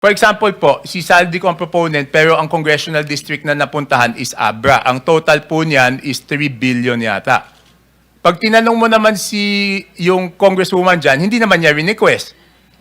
For example po, si Saldi ko ang proponent pero ang congressional district na napuntahan is Abra. Ang total po niyan is 3 billion yata. Pag tinanong mo naman si yung congresswoman dyan, hindi naman niya request.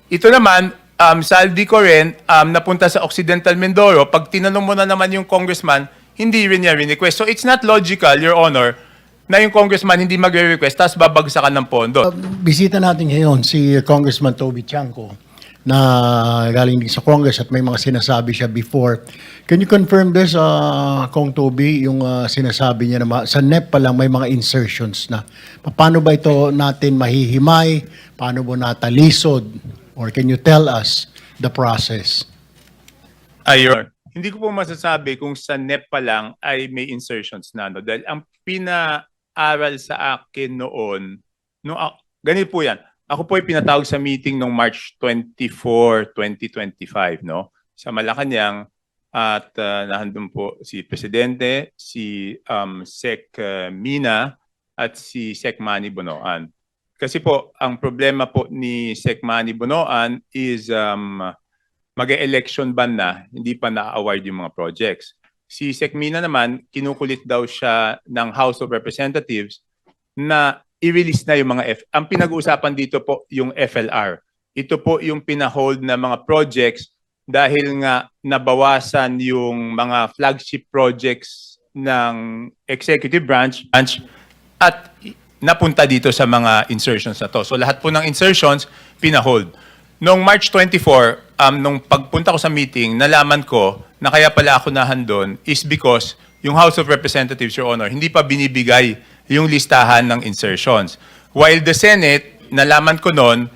Ito naman, um, Saldi ko rin, um, napunta sa Occidental Mindoro. Pag tinanong mo na naman yung congressman, hindi rin niya request. So it's not logical, Your Honor, na yung congressman hindi magre-request tapos babagsakan ng pondo. Bisita natin ngayon si Congressman Toby Chanko na galing din sa Congress at may mga sinasabi siya before. Can you confirm this, uh, Kong Toby, yung uh, sinasabi niya na ma- sa NEP pa lang may mga insertions na. Paano ba ito natin mahihimay? Paano mo natalisod? Or can you tell us the process? Ayun. Hindi ko po masasabi kung sa NEP pa lang ay may insertions na. No? Dahil ang pinaaral sa akin noon, no, ah, ganito po yan. Ako po ay pinatawag sa meeting noong March 24, 2025, no? Sa Malacanang at uh, nahandun po si Presidente, si um, Sec uh, Mina at si Sec Manny Bonoan. Kasi po, ang problema po ni Sec Manny Bonoan is um, mag-election ban na, hindi pa na-award yung mga projects. Si Sec Mina naman, kinukulit daw siya ng House of Representatives na i-release na yung mga F. Ang pinag-uusapan dito po yung FLR. Ito po yung pinahold na mga projects dahil nga nabawasan yung mga flagship projects ng executive branch, at napunta dito sa mga insertions na to. So lahat po ng insertions, pinahold. Noong March 24, um, nung pagpunta ko sa meeting, nalaman ko na kaya pala ako nahandon is because yung House of Representatives, Your Honor, hindi pa binibigay yung listahan ng insertions. While the Senate, nalaman ko noon,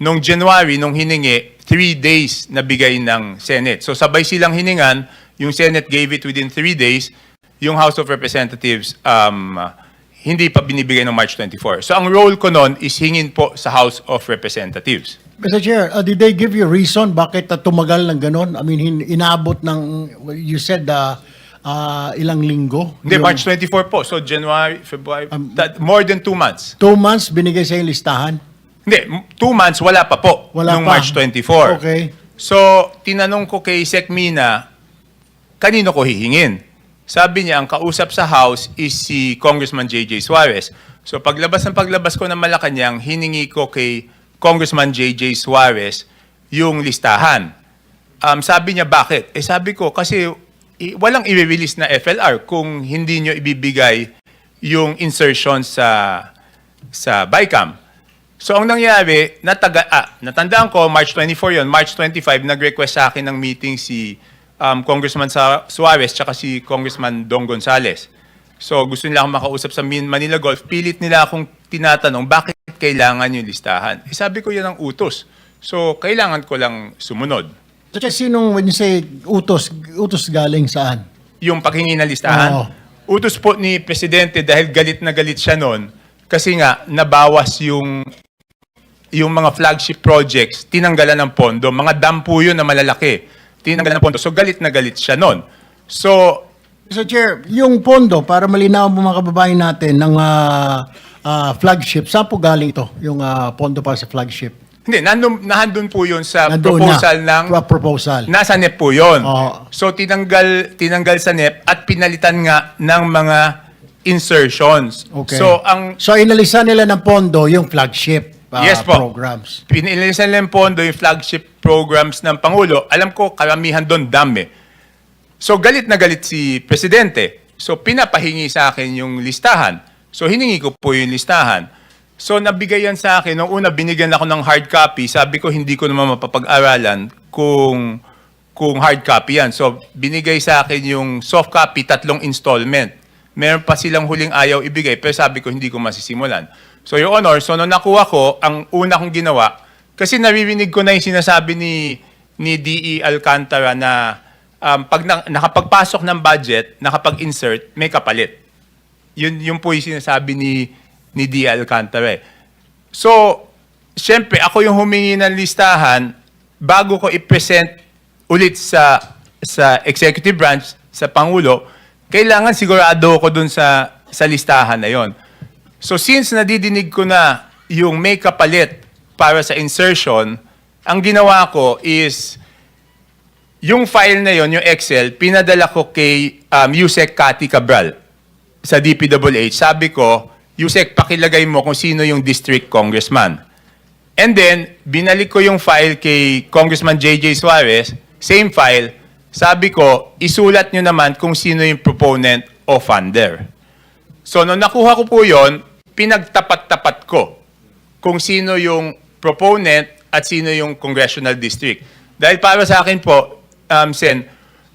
nung January, nung hiningi, three days na bigay ng Senate. So sabay silang hiningan, yung Senate gave it within three days, yung House of Representatives um, hindi pa binibigay ng March 24. So ang role ko noon is hingin po sa House of Representatives. Mr. Chair, uh, did they give you reason bakit uh, tumagal ng ganon? I mean, inabot ng, you said, uh, uh, ilang linggo? Hindi, Yung March 24 po. So January, February, that- more than two months. Two months binigay sa yung listahan? Hindi, m- two months, wala pa po. Wala nung pa. March 24. Okay. So, tinanong ko kay Sec Mina, kanino ko hihingin? Sabi niya, ang kausap sa House is si Congressman J.J. Suarez. So, paglabas ng paglabas ko ng Malacanang, hiningi ko kay Congressman J.J. Suarez yung listahan. Um, sabi niya, bakit? Eh sabi ko, kasi walang i-release na FLR kung hindi nyo ibibigay yung insertion sa sa BICAM. So ang nangyari, nataga, ah, natandaan ko, March 24 yon March 25, nag-request sa akin ng meeting si um, Congressman Suarez tsaka si Congressman Dong Gonzales. So gusto nila akong makausap sa Manila Golf. Pilit nila akong tinatanong, bakit kailangan yung listahan? Eh, sabi ko yan ang utos. So kailangan ko lang sumunod. So, sinong, when you say utos, utos galing saan? Yung paghingi ng listahan. Oo. Utos po ni Presidente dahil galit na galit siya noon kasi nga nabawas yung yung mga flagship projects, tinanggalan ng pondo. Mga dam po yun na malalaki. Tinanggalan ng pondo. So galit na galit siya noon. So, Mr. Chair, yung pondo, para malinaw mo mga kababayan natin ng ah, ah, flagship, saan po galing ito? Yung ah, pondo para sa flagship? Hindi, nandun, nahandun po yun sa Nandoon proposal na, ng... Pro- proposal. Nasa NEP po yun. Oo. So, tinanggal, tinanggal sa NEP at pinalitan nga ng mga insertions. Okay. So, ang So, inalisan nila ng pondo yung flagship ah, Yes po. programs. pinilisan lang pondo yung flagship programs ng Pangulo, alam ko karamihan doon dami. So galit na galit si Presidente. So pinapahingi sa akin yung listahan. So hiningi ko po yung listahan. So nabigayan sa akin, nung una binigyan ako ng hard copy, sabi ko hindi ko naman mapapag-aralan kung kung hard copy yan. So binigay sa akin yung soft copy, tatlong installment. Meron pa silang huling ayaw ibigay, pero sabi ko hindi ko masisimulan. So Your Honor, so nung nakuha ko, ang una kong ginawa, kasi naririnig ko na yung sinasabi ni, ni D.E. Alcantara na um, pag na, nakapagpasok ng budget, nakapag-insert, may kapalit. Yun, yun po yung sinasabi ni, ni D.E. Alcantara. eh. So, siyempre, ako yung humingi ng listahan bago ko i-present ulit sa sa executive branch, sa Pangulo, kailangan sigurado ko dun sa, sa listahan na yon. So since nadidinig ko na yung may kapalit para sa insertion, ang ginawa ko is yung file na yon, yung Excel, pinadala ko kay um, Yusek Cathy Cabral sa DPWH. Sabi ko, Yusek, pakilagay mo kung sino yung district congressman. And then, binalik ko yung file kay Congressman J.J. Suarez, same file. Sabi ko, isulat nyo naman kung sino yung proponent o funder. So, nung nakuha ko po yon, pinagtapat-tapat ko kung sino yung proponent at sino yung congressional district. Dahil para sa akin po, um, Sen,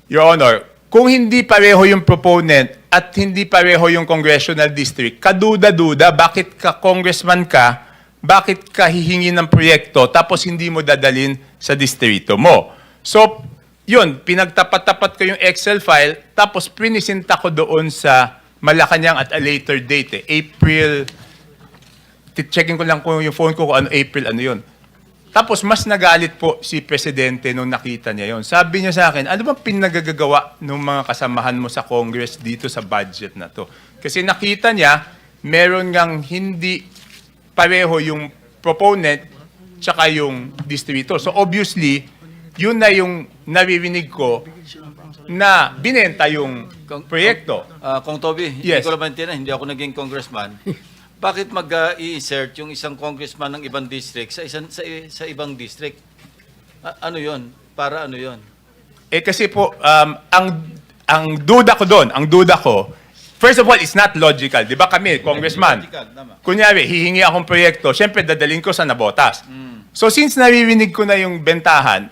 Your Honor, kung hindi pareho yung proponent at hindi pareho yung congressional district, kaduda-duda, bakit ka congressman ka, bakit ka hihingi ng proyekto tapos hindi mo dadalin sa distrito mo? So, yun, pinagtapat-tapat ko yung Excel file, tapos prinisinta ko doon sa Malacanang at a later date, eh, April checking ko lang kung yung phone ko kung ano April, ano yun. Tapos mas nagalit po si Presidente nung nakita niya yon. Sabi niya sa akin, ano bang pinagagagawa ng mga kasamahan mo sa Congress dito sa budget na to? Kasi nakita niya, meron ngang hindi pareho yung proponent tsaka yung distributor. So obviously, yun na yung naririnig ko na binenta yung proyekto. Ah, Kong Toby, Yes. hindi ko naman maintindihan, hindi ako naging congressman. Bakit mag-i-insert yung isang congressman ng ibang district sa isang sa, sa ibang district? A- ano 'yon? Para ano 'yon? Eh kasi po, um, ang ang duda ko doon, ang duda ko, first of all, it's not logical. Di ba kami, congressman, Logical, kunyari, hihingi akong proyekto, syempre dadalhin ko sa nabotas. So since naririnig ko na yung bentahan,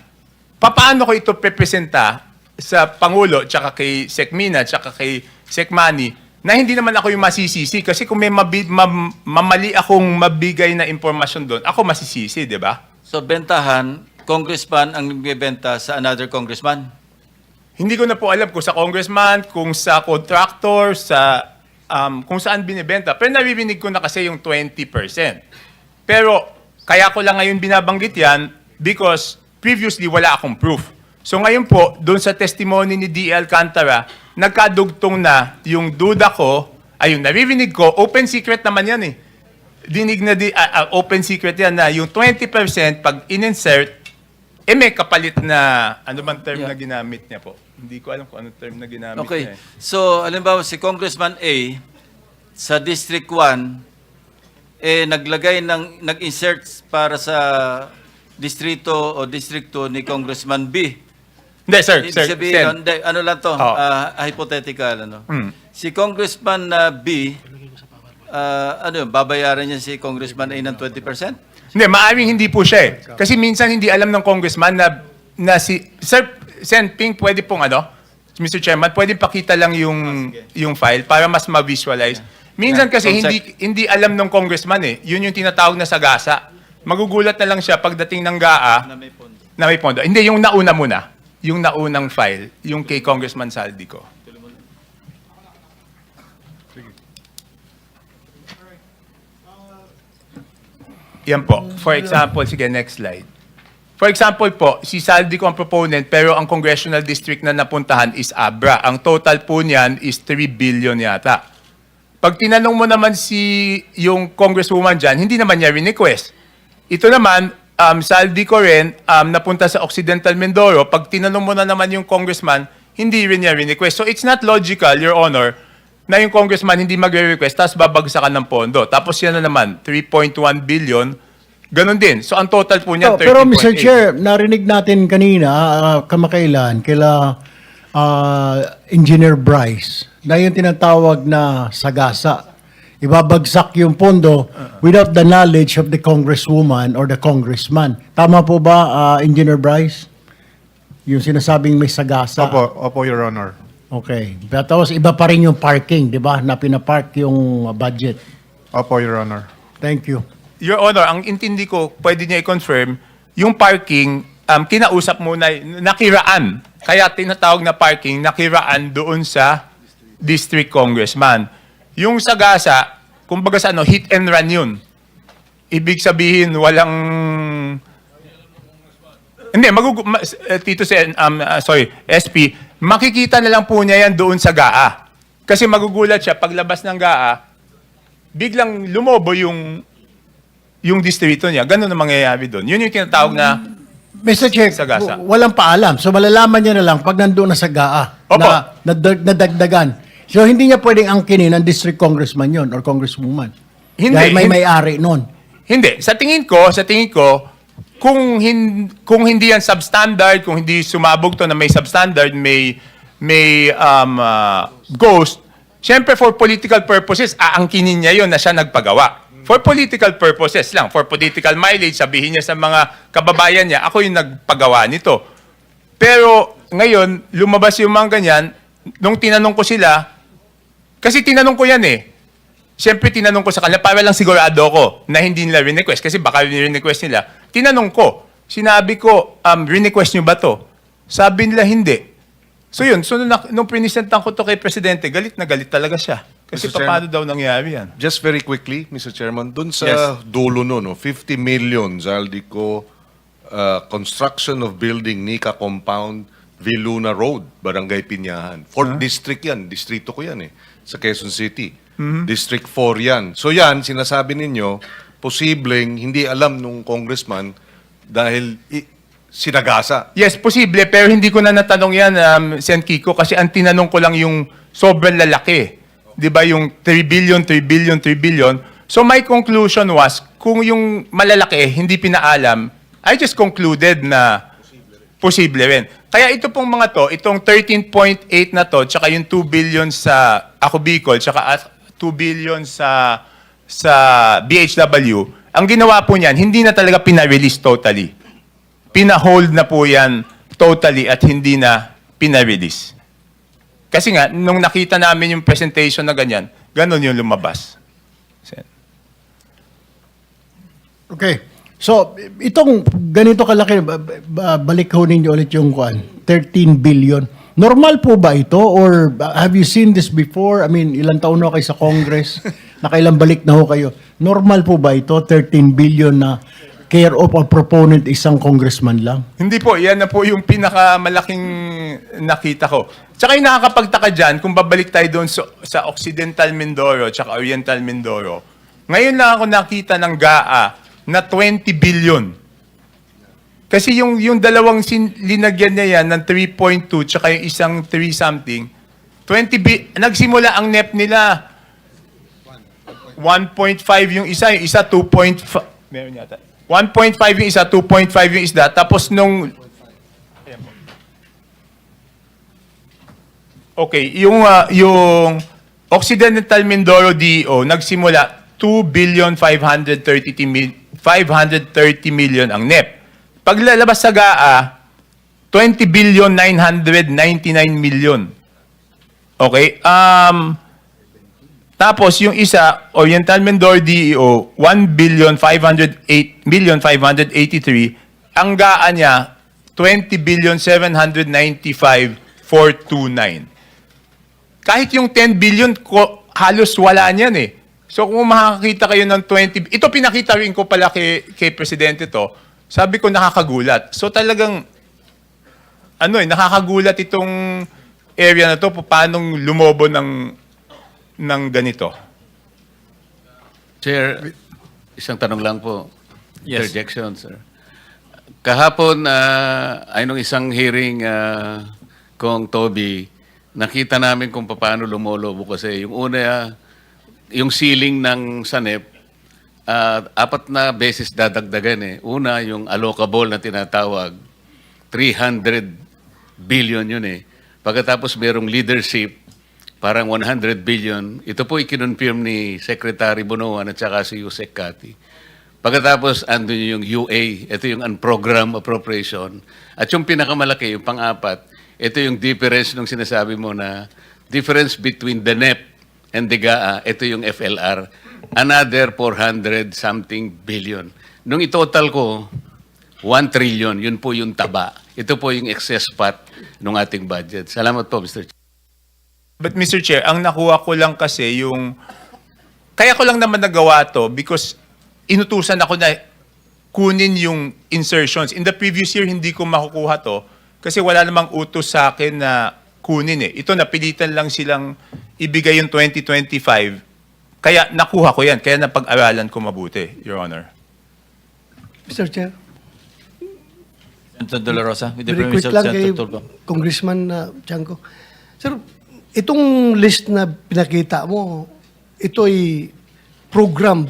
papaano ko ito pepresenta sa Pangulo, tsaka kay Sec Mina, tsaka kay Sec Manny, na hindi naman ako yung masisisi. Kasi kung may mabi- mam- mamali akong mabigay na impormasyon doon, ako masisisi, di ba? So bentahan, congressman ang nagbebenta sa another congressman. Hindi ko na po alam kung sa congressman, kung sa contractor, sa um, kung saan binibenta. Pero naririnig ko na kasi yung 20%. Pero kaya ko lang ngayon binabanggit yan because previously wala akong proof. So ngayon po, doon sa testimony ni D. Alcantara, nagkadugtong na yung duda ko, ay yung naririnig ko, open secret naman yan eh. Dinig na di, ah, ah, open secret yan na yung 20% pag in-insert, eh may kapalit na, ano bang term Yeah. na ginamit niya po? Hindi ko alam kung anong term na ginamit niya Okay. eh. So, alimbawa si Congressman A sa District 1 eh naglagay ng nag-insert para sa distrito o District 2 ni Congressman B. Hindi, sir, Ibig sir, sabihin, nun, hindi, ano lang to, Oo. ah, hypothetical, ano. Hmm. Si Congressman na B, ah, ano yun, babayaran niya si Congressman A ng 20%? Hindi, maaaring hindi po siya eh. Kasi minsan hindi alam ng congressman na, na si... Sir, Sen Ping, pwede pong ano, Mr. Chairman, pwede pakita lang yung, yung file para mas ma-visualize. Minsan Yeah, kasi hindi hindi alam ng congressman eh. Yun yung tinatawag na sagasa. Magugulat na lang siya pagdating ng GAA may pondo. na may pondo. Hindi, yung nauna muna. Yung naunang file, yung kay Congressman Saldico. Yan po. For example, sige, next slide. For example po, si Saldico ang proponent pero ang congressional district na napuntahan is Abra. Ang total po niyan is 3 billion yata. Pag tinanong mo naman si yung congresswoman dyan, hindi naman niya request. Ito naman, um, Saldico rin, um, napunta sa Occidental Mindoro. Pag tinanong mo na naman yung congressman, hindi rin niya request. So it's not logical, Your Honor, na yung congressman hindi magre-request, tapos babagsakan ng pondo. Tapos yan na naman, 3.1 billion, ganun din. So ang total po niya, Oh, pero 13.8. Mr. Chair, narinig natin kanina, ah, kamakailan, kila ah, Engineer Bryce, na yung tinatawag na sagasa. Ibabagsak yung pondo without the knowledge of the congresswoman or the congressman. Tama po ba, ah, Engineer Bryce? Yung sinasabing may sagasa. Opo, opo, Your Honor. Okay. Pero Tapos iba pa rin yung parking, di ba? Na pinapark yung budget. Opo, Your Honor. Thank you. Your Honor, ang intindi ko, pwede niya i-confirm, yung parking, um, kinausap muna, nakiraan. Kaya tinatawag na parking, nakiraan doon sa district congressman. Yung sagasa, kumbaga sa ano, hit and run yun. Ibig sabihin, walang... Hindi, magugu... ma- eh, Tito Sen, um, ah, sorry, SP, makikita na lang po niya yan doon sa GAA. Kasi magugulat siya, paglabas ng GAA, biglang lumobo yung yung distrito niya. Ganun ang mangyayari doon. Yun yung tinatawag na Mr. Chair, Sagasa. w- walang paalam. So malalaman niya na lang pag nandoon na sa GAA Opo. na nadag- nadagdagan. So hindi niya pwedeng angkinin ng district congressman yon or congresswoman. Hindi, Dahil may may-ari nun. Hindi. Sa tingin ko, sa tingin ko, kung, hin, kung hindi yan substandard, kung hindi sumabog to na may substandard, may, may um, ah, ghost, syempre for political purposes, aangkinin niya yon na siya nagpagawa. For political purposes lang, for political mileage, sabihin niya sa mga kababayan niya, ako yung nagpagawa nito. Pero ngayon, lumabas yung mga ganyan, nung tinanong ko sila, kasi tinanong ko yan eh, Siyempre, tinanong ko sa kanila, para lang sigurado ko na hindi nila request kasi baka request nila. Tinanong ko, sinabi ko, um, request nyo ba to? Sabi nila, hindi. So yun, so nung, nung prinisentan ko to kay Presidente, galit na galit talaga siya. Kasi Mr. paano daw nangyari yan? Just very quickly, Mr. Chairman, dun sa Yes. dulo no, no, 50 million, Zaldico, uh, construction of building Nika Compound, Viluna Road, Barangay Pinyahan. Fourth district yan, distrito ko yan eh, sa Quezon City. District 4 yan. So yan, sinasabi ninyo, posibleng hindi alam nung congressman dahil sinagasa. Yes, posible, pero hindi ko na natanong yan, um, Sen Kiko, kasi ang tinanong ko lang yung sobrang lalaki. Di ba yung 3 billion, 3 billion, 3 billion. So my conclusion was, kung yung malalaki hindi pinaalam, I just concluded na posible rin. Kaya ito pong mga to, itong 13.8 na to, tsaka yung 2 billion sa Ako Bicol, tsaka at 2 billion sa sa BHW, ang ginawa po niyan, hindi na talaga pina-release totally pina-hold na po yan totally at hindi na pina-release. Kasi nga, nung nakita namin yung presentation na ganyan, ganun yung lumabas. Okay. So, itong ganito kalaki, ba- ba- balik ho ninyo ulit yung kuan, 13 billion. Normal po ba ito or have you seen this before? I mean, ilang taon na kayo sa Congress? Nakailang balik na ho kayo. Normal po ba ito, 13 billion na care of a proponent isang congressman lang? Hindi po, yan na po yung pinakamalaking nakita ko. Tsaka yung nakakapagtaka dyan, kung babalik tayo doon sa, sa Occidental Mindoro tsaka Oriental Mindoro, ngayon lang ako nakita ng GAA na 20 billion. Kasi yung, yung dalawang sin, linagyan niya yan ng 3.2 tsaka yung isang 3 something, 20 bi- nagsimula ang NEP nila 1.5 yung isa, yung isa 2.5. Meron yata. 1.5 yung isa, 2.5 yung isda. Tapos nung... Okay, yung, ah, yung Occidental Mindoro DO, nagsimula 2 billion 530 mil, 530 million ang NEP. Paglalabas sa GAA, 20 billion 999 million. Okay? Um, tapos yung isa, Oriental Mindoro DEO, 1 billion 508 million 583. Ang GAA niya, 20 billion 795 429. Kahit yung 10 billion, halos wala niyan eh. So kung makakita kayo ng 20, ito pinakita rin ko pala kay, kay Presidente to, sabi ko nakakagulat. So talagang, ano eh, nakakagulat itong area na to, paano lumobo ng ng ganito. Chair, isang tanong lang po. Interjection, sir. Kahapon, uh, ay nung isang hearing uh, kong Toby, nakita namin kung paano lumolobo kasi yung una, ah, yung ceiling ng SANEP, ah, apat na beses dadagdagan eh. Una, yung allocable na tinatawag, 300 billion yun eh. Pagkatapos merong leadership, parang 100 billion. Ito po ikinonfirm ni Secretary Bonoan at saka si Yusek Kati. Pagkatapos, andun yung UA, ito yung unprogrammed appropriation. At yung pinakamalaki, yung pang-apat, ito yung difference nung sinasabi mo na difference between the NEP and the GAA, ito yung FLR. Another 400 something billion. Nung itotal ko, 1 trillion, yun po yung taba. Ito po yung excess pot ng ating budget. Salamat po, Mr. Chair. But Mr. Chair, ang nakuha ko lang kasi yung... Kaya ko lang naman nagawa to because inutusan ako na kunin yung insertions. In the previous year, hindi ko makukuha to kasi wala namang utos sa akin na kunin eh. Ito, napilitan lang silang ibigay yung 2025. Kaya nakuha ko yan. Kaya napag-aralan ko mabuti, Your Honor. Mr. Chair. Senator De La Rosa, with the Very permission quick of lang kay Tulfo. Congressman uh, Chanco. Sir, itong list na pinakita mo, ito ay program,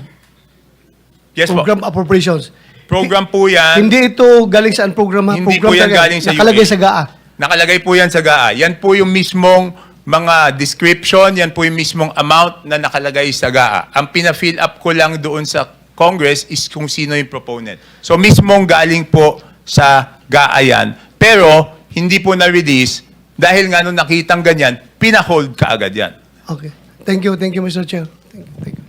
Yes po. program appropriations. Program po yan. Hindi ito galing saan program ha? Hindi program po yan talaga. galing sa Nakalagay UA. sa GAA. Nakalagay po yan sa GAA. Yan po yung mismong mga description, yan po yung mismong amount na nakalagay sa GAA. Ang pina-fill up ko lang doon sa Congress is kung sino yung proponent. So mismong galing po sa GAA yan. Pero hindi po na-release dahil nga nung nakitang ganyan, pina-hold ka agad yan. Okay. Thank you, thank you, Mr. Chair. Thank you, thank you.